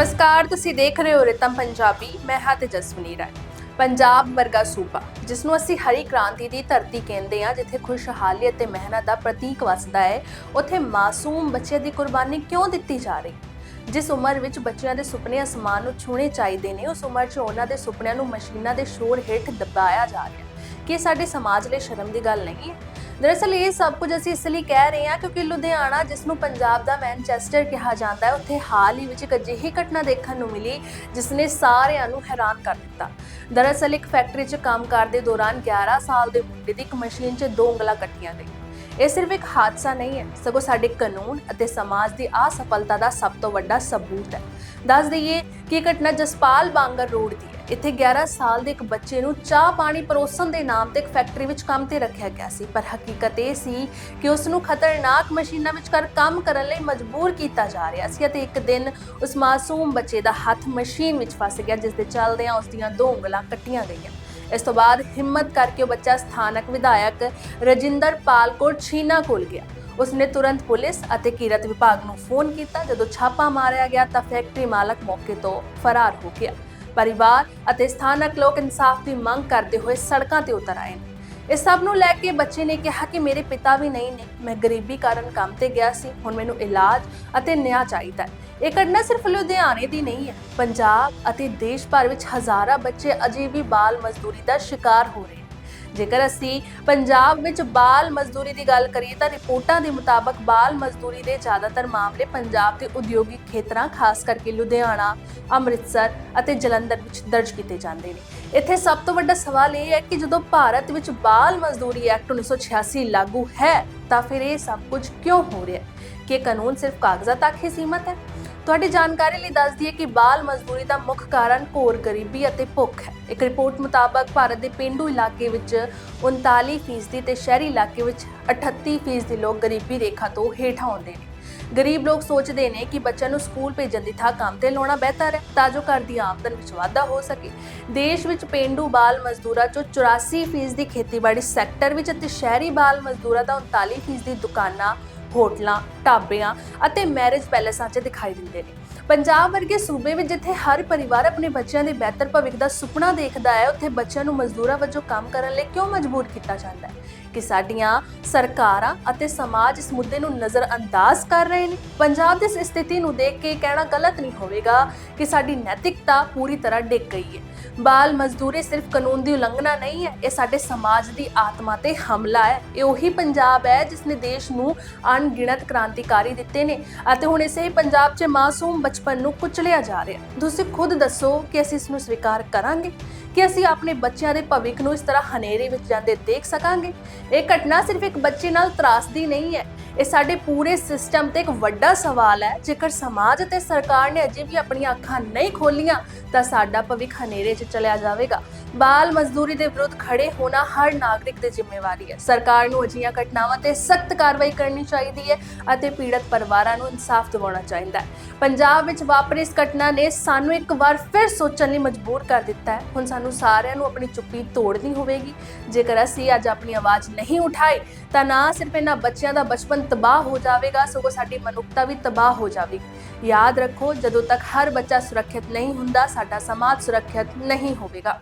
ਨਮਸਕਾਰ, ਤੁਸੀਂ ਦੇਖ ਰਹੇ ਹੋ ਰਿਤਮ ਪੰਜਾਬੀ, ਮੈਂ ਹਾਂ ਤੇਜਸਵਨੀ ਰਾਏ। ਪੰਜਾਬ ਵਰਗਾ ਸੂਬਾ, ਜਿਸ ਨੂੰ ਅਸੀਂ ਹਰੀ ਕ੍ਰਾਂਤੀ ਦੀ ਧਰਤੀ ਕਹਿੰਦੇ ਆ ਜਿੱਥੇ ਖੁਸ਼ਹਾਲੀ ਅਤੇ ਮਿਹਨਤ ਦਾ ਪ੍ਰਤੀਕ ਵਸਦਾ ਹੈ, ਉੱਥੇ ਮਾਸੂਮ ਬੱਚੇ ਦੀ ਕੁਰਬਾਨੀ ਕਿਉਂ ਦਿੱਤੀ ਜਾ ਰਹੀ? ਜਿਸ ਉਮਰ ਵਿੱਚ ਬੱਚਿਆਂ ਦੇ ਸੁਪਨੇ ਅਸਮਾਨ ਨੂੰ ਛੂਹਣੇ ਚਾਹੀਦੇ ਨੇ, ਉਸ ਉਮਰ 'ਚ ਉਹਨਾਂ ਦੇ ਸੁਪਨਿਆਂ ਨੂੰ ਮਸ਼ੀਨਾਂ ਦੇ ਸ਼ੋਰ ਹੇਠ ਦਬਾਇਆ ਜਾ ਰਿਹਾ ਕਿ ਸਾਡੇ ਸਮਾਜ ਲਈ ਸ਼ਰਮ ਦੀ ਗੱਲ ਨਹੀਂ? ਹੈ ਦਰਅਸਲ ਇਹ ਸਭ ਕੁਝ ਅਸੀਂ ਇਸ ਲਈ ਕਹਿ ਰਹੇ ਹਾਂ ਕਿਉਂਕਿ ਲੁਧਿਆਣਾ, ਜਿਸ ਨੂੰ ਪੰਜਾਬ ਦਾ ਮੈਨਚੈਸਟਰ ਕਿਹਾ ਜਾਂਦਾ ਹੈ, ਉੱਥੇ ਹਾਲ ਹੀ ਵਿੱਚ ਇੱਕ ਅਜਿਹੀ ਘਟਨਾ ਦੇਖਣ ਨੂੰ ਮਿਲੀ, ਜਿਸ ਨੇ ਸਾਰਿਆਂ ਨੂੰ ਹੈਰਾਨ ਕਰ ਦਿੱਤਾ। ਦਰਅਸਲ ਇੱਕ ਫੈਕਟਰੀ 'ਚ ਕੰਮ ਕਰਦੇ ਦੌਰਾਨ 11 ਸਾਲ ਦੇ ਮੁੰਡੇ ਦੀ ਇੱਕ ਮਸ਼ੀਨ 'ਚ ਦੋ ਉਂਗਲਾਂ ਕੱਟੀਆਂ ਗਈਆਂ। ਇਹ ਸਿਰਫ ਇੱਕ ਹਾਦਸਾ ਨਹੀਂ ਹੈ, ਸਗੋਂ ਸਾਡੇ ਕਾਨੂੰਨ ਅਤੇ ਸਮਾਜ ਦੀ ਅਸਫਲਤਾ ਦਾ ਸਭ ਤੋਂ ਵੱਡਾ ਸਬੂਤ ਹੈ। ਦੱਸ ਦਈਏ ਕਿ ਇਹ ਘਟਨਾ ਜਸਪਾਲ ਬਾਂਗਰ ਰੋਡ ਦੀ ਇੱਥੇ 11 ਸਾਲ ਦੇ ਇੱਕ ਬੱਚੇ ਨੂੰ ਚਾਹ ਪਾਣੀ ਪਰੋਸਣ ਦੇ ਨਾਮ ਤੇ ਇੱਕ ਫੈਕਟਰੀ ਵਿੱਚ ਕੰਮ ਤੇ ਰੱਖਿਆ ਗਿਆ ਸੀ। ਪਰ ਹਕੀਕਤ ਇਹ ਸੀ ਕਿ ਉਸ ਨੂੰ ਖਤਰਨਾਕ ਮਸ਼ੀਨਾਂ ਵਿੱਚ ਕਰ ਕੰਮ ਕਰਨ ਲਈ ਮਜਬੂਰ ਕੀਤਾ ਜਾ ਰਿਹਾ ਸੀ ਅਤੇ ਇੱਕ ਦਿਨ ਉਸ ਮਾਸੂਮ ਬੱਚੇ ਦਾ ਹੱਥ ਮਸ਼ੀਨ ਵਿੱਚ ਫਸ ਗਿਆ, ਜਿਸ ਦੇ ਚੱਲਦਿਆਂ ਉਸ ਦੀਆਂ ਦੋ ਉਂਗਲਾਂ ਕੱਟੀਆਂ ਗਈਆਂ। ਇਸ ਤੋਂ ਬਾਅਦ ਹਿੰਮਤ ਕਰਕੇ ਉਹ ਬੱਚਾ ਸਥਾਨਕ ਵਿਧਾਇਕ ਰਜਿੰਦਰ ਪਾਲ ਕੋਲ ਛੀਨਾ ਕੋਲ ਗਿਆ। ਉਸਨੇ ਤੁਰੰਤ ਪੁਲਿਸ ਅਤੇ ਕਿਰਤ ਵਿਭਾਗ ਨੂੰ ਫੋਨ ਕੀਤਾ। ਜਦੋਂ ਛਾਪਾ ਮਾਰਿਆ ਗਿਆ ਤਾਂ ਫੈਕਟਰੀ ਮਾਲਕ ਮੌਕੇ ਤੋਂ ਫਰਾਰ ਹੋ ਗਿਆ। ਪਰਿਵਾਰ ਅਤੇ ਸਥਾਨਕ ਲੋਕ ਇਨਸਾਫ ਦੀ ਮੰਗ ਕਰਦੇ ਹੋਏ ਸੜਕਾਂ ਤੇ ਉਤਰ ਆਏ ਨੇ। ਇਸ ਸਭ ਨੂੰ ਲੈ ਕੇ ਬੱਚੇ ਨੇ ਕਿਹਾ ਕਿ ਮੇਰੇ ਪਿਤਾ ਵੀ ਨਹੀਂ ਨੇ। ਮੈਂ ਗਰੀਬੀ ਕਾਰਨ ਕੰਮ ਤੇ ਗਿਆ ਸੀ। ਹੁਣ ਮੈਨੂੰ ਇਲਾਜ ਅਤੇ ਨਿਆਂ ਚਾਹੀਦਾ ਹੈ। ਇਹ ਘਟਨਾ ਸਿਰਫ ਲੁਧਿਆਣੇ ਦੀ ਨਹੀਂ ਹੈ। ਪੰਜਾਬ ਅਤੇ ਦੇਸ਼ ਭਰ ਵਿੱਚ ਹਜ਼ਾਰਾਂ ਬੱਚੇ ਅਜੇ ਵੀ ਬਾਲ ਮਜ਼ਦੂਰੀ ਦਾ ਸ਼ਿਕਾਰ ਹੋ ਰਹੇ ਜੇਕਰ ਅਸੀਂ ਪੰਜਾਬ ਵਿੱਚ ਬਾਲ ਮਜ਼ਦੂਰੀ ਦੀ ਗੱਲ ਕਰੀਏ ਤਾਂ ਰਿਪੋਰਟਾਂ ਦੇ ਮੁਤਾਬਕ ਬਾਲ ਮਜ਼ਦੂਰੀ ਦੇ ਜ਼ਿਆਦਾਤਰ ਮਾਮਲੇ ਪੰਜਾਬ ਦੇ ਉਦਯੋਗਿਕ ਖੇਤਰਾਂ, ਖਾਸ ਕਰਕੇ ਲੁਧਿਆਣਾ, ਅੰਮ੍ਰਿਤਸਰ ਅਤੇ ਜਲੰਧਰ ਵਿੱਚ ਦਰਜ ਕੀਤੇ ਜਾਂਦੇ ਨੇ। ਇੱਥੇ ਸਭ ਤੋਂ ਵੱਡਾ ਸਵਾਲ ਇਹ ਹੈ ਕਿ ਜਦੋਂ ਭਾਰਤ ਵਿੱਚ ਬਾਲ ਮਜ਼ਦੂਰੀ ਐਕਟ 1986 ਲਾਗੂ ਹੈ, ਤਾਂ ਫਿਰ ਇਹ ਸਭ ਕੁਝ ਕਿਉਂ ਹੋ ਰਿਹਾ ਹੈ? ਕਿ ਕਾਨੂੰਨ ਸਿਰਫ ਕਾਗਜ਼ਾਂ ਤੱਕ ਹੀ ਸੀਮਤ ਹੈ? ਤੁਹਾਡੀ ਜਾਣਕਾਰੀ ਲਈ ਦੱਸ ਦਈਏ ਕਿ ਬਾਲ ਮਜ਼ਦੂਰੀ ਦਾ ਮੁੱਖ ਕਾਰਨ ਘੋਰ ਗਰੀਬੀ ਅਤੇ ਭੁੱਖ ਹੈ। ਇੱਕ ਰਿਪੋਰਟ ਮੁਤਾਬਕ ਭਾਰਤ ਦੇ ਪਿੰਡੂ ਇਲਾਕੇ ਵਿੱਚ 39% ਤੇ ਸ਼ਹਿਰੀ ਇਲਾਕੇ ਵਿੱਚ 38% ਲੋਕ ਗਰੀਬੀ ਰੇਖਾ ਤੋਂ ਹੇਠਾਂ ਆਉਂਦੇ ਨੇ। ਗਰੀਬ ਲੋਕ ਸੋਚਦੇ ਨੇ ਕਿ ਬੱਚਿਆਂ ਨੂੰ ਸਕੂਲ ਭੇਜਣ ਦੀ ਥਾਂ ਕੰਮ ਤੇ ਲਾਉਣਾ ਬਿਹਤਰ ਹੈ, ਤਾਂ ਜੋ ਘਰ ਦੀ ਆਮਦਨ ਵਿੱਚ ਵਾਧਾ ਹੋ ਸਕੇ। ਦੇਸ਼ ਵਿੱਚ ਪਿੰਡੂ ਬਾਲ ਮਜ਼ਦੂਰਾਂ ਚੋਂ 84% ਦੀ ਖੇਤੀਬਾੜੀ ਸੈਕਟਰ ਵਿੱਚ ਅਤੇ ਸ਼ਹਿਰੀ ਬਾਲ ਮਜ਼ਦੂਰਾਂ ਦਾ 39% ਦੀ ਦੁਕਾਨਾਂ, ਹੋਟਲਾਂ ਢਾਬਿਆਂ ਅਤੇ ਮੈਰਿਜ ਪੈਲੇਸਾਂ 'ਚ ਦਿਖਾਈ ਦਿੰਦੇ ਨੇ। ਪੰਜਾਬ ਵਰਗੇ ਸੂਬੇ ਵਿੱਚ ਜਿੱਥੇ ਹਰ ਪਰਿਵਾਰ ਆਪਣੇ ਬੱਚਿਆਂ ਦੇ ਬਿਹਤਰ ਭਵਿੱਖ ਦਾ ਸੁਪਨਾ ਦੇਖਦਾ ਹੈ, ਉੱਥੇ ਬੱਚਿਆਂ ਨੂੰ ਮਜ਼ਦੂਰਾਂ ਵਜੋਂ ਕੰਮ ਕਰਨ ਲਈ ਕਿਉਂ ਮਜਬੂਰ ਕੀਤਾ ਜਾਂਦਾ ਹੈ? ਕਿ ਸਾਡੀਆਂ ਸਰਕਾਰਾਂ ਅਤੇ ਸਮਾਜ ਇਸ ਮੁੱਦੇ ਨੂੰ ਨਜ਼ਰਅੰਦਾਜ਼ ਕਰ ਰਹੇ ਨੇ? ਪੰਜਾਬ ਦੀ ਇਸ ਸਥਿਤੀ ਨੂੰ ਦੇਖ ਕੇ ਕਹਿਣਾ ਗਲਤ ਨਹੀਂ ਹੋਵੇਗਾ ਕਿ ਸਾਡੀ ਨੈਤਿਕਤਾ ਪੂਰੀ ਤਰ੍ਹਾਂ ਡਿੱਗ ਗਈ ਹੈ। ਬਾਲ ਮਜ਼ਦੂਰੀ ਸਿਰਫ ਕਾਨੂੰਨ ਦੀ ਉਲੰਘਣਾ ਨਹੀਂ ਹੈ, ਇਹ ਸਾਡੇ ਸਮਾਜ ਦੀ ਆਤਮਾ ਤੇ ਹਮਲਾ ਹੈ। ਇਹ ਉਹੀ ਪੰਜਾਬ ਹੈ ਜਿਸ ਨੇ ਦੇਸ਼ ਨੂੰ ਅਣਗਿਣਤ ਕ੍ਰਾਂਤੀਕਾਰੀ ਦਿੱਤੇ ਨੇ ਅਤੇ ਹੁਣ ਇਸੇ ਹੀ ਪੰਜਾਬ 'ਚ ਮਾਸੂਮ ਬਚਪਨ ਨੂੰ ਕੁਚਲਿਆ ਜਾ ਰਿਹਾ ਤੁਸੀਂ ਖੁਦ ਦੱਸੋ ਕਿ ਅਸੀਂ ਇਸ ਨੂੰ ਸਵੀਕਾਰ ਕਰਾਂਗੇ? ਕਿ ਅਸੀਂ ਆਪਣੇ ਬੱਚਿਆਂ ਦੇ ਭਵਿੱਖ ਨੂੰ ਇਸ ਤਰ੍ਹਾਂ ਹਨੇਰੇ ਵਿੱਚ ਜਾਂਦੇ ਦੇਖ ਸਕਾਂਗੇ? ਇਹ ਘਟਨਾ ਸਿਰਫ ਇੱਕ ਬੱਚੇ ਨਾਲ ਤਰਾਸਦੀ ਨਹੀਂ ਹੈ। ਇਹ ਸਾਡੇ ਪੂਰੇ ਸਿਸਟਮ ਤੇ ਇੱਕ ਵੱਡਾ ਸਵਾਲ ਹੈ। ਜੇਕਰ ਸਮਾਜ ਅਤੇ ਸਰਕਾਰ ਨੇ ਅਜੇ ਵੀ ਆਪਣੀਆਂ ਅੱਖਾਂ ਨਹੀਂ ਖੋਲੀਆਂ, ਤਾਂ ਸਾਡਾ ਭਵਿੱਖ ਹਨੇਰੇ 'ਚ ਚਲਿਆ ਜਾਵੇਗਾ। ਬਾਲ ਮਜ਼ਦੂਰੀ ਦੇ ਵਿਰੁੱਧ ਖੜੇ ਹੋਣਾ ਹਰ ਨਾਗਰਿਕ ਦੀ ਜ਼ਿੰਮੇਵਾਰੀ ਹੈ। ਸਰਕਾਰ ਨੂੰ ਅਜਿਹੀਆਂ ਘਟਨਾਵਾਂ ਤੇ ਸਖਤ ਕਾਰਵਾਈ ਕਰਨੀ ਚਾਹੀਦੀ ਹੈ ਅਤੇ ਪੀੜਤ ਪਰਿਵਾਰਾਂ ਨੂੰ ਇਨਸਾਫ ਦਿਵਾਉਣਾ ਚਾਹੀਦਾ ਹੈ। ਪੰਜਾਬ ਵਿੱਚ ਵਾਪਰੀ ਇਸ ਘਟਨਾ ਨੇ ਸਾਨੂੰ ਇੱਕ ਵਾਰ ਫਿਰ ਸੋਚਣ ਲਈ ਮਜਬੂਰ ਕਰ ਦਿੱਤਾ ਹੈ। ਹੁਣ ਸਾਨੂੰ ਸਾਰਿਆਂ ਨੂੰ ਆਪਣੀ ਚੁੱਪੀ ਤੋੜਨੀ ਹੋਵੇਗੀ। ਜੇਕਰ ਅਸੀਂ ਅੱਜ ਆਪਣੀ ਆਵਾਜ਼ ਨਹੀਂ ਉਠਾਈ, ਤਾਂ ਨਾ ਸਿਰਫ ਇਹਨਾਂ ਬੱਚਿਆਂ ਦਾ ਬਚਪਨ ਤਬਾਹ ਹੋ ਜਾਵੇਗਾ, ਸਗੋਂ ਸਾਡੀ ਮਨੁੱਖਤਾ ਵੀ ਤਬਾਹ ਹੋ ਜਾਵੇਗੀ। ਯਾਦ ਰੱਖੋ, ਜਦੋਂ ਤੱਕ ਹਰ ਬੱਚਾ ਸੁਰੱਖਿਅਤ ਨਹੀਂ ਹੁੰਦਾ, ਸਾਡਾ ਸਮਾਜ ਸੁਰੱਖਿਅਤ ਨਹੀਂ ਹੋਵੇਗਾ।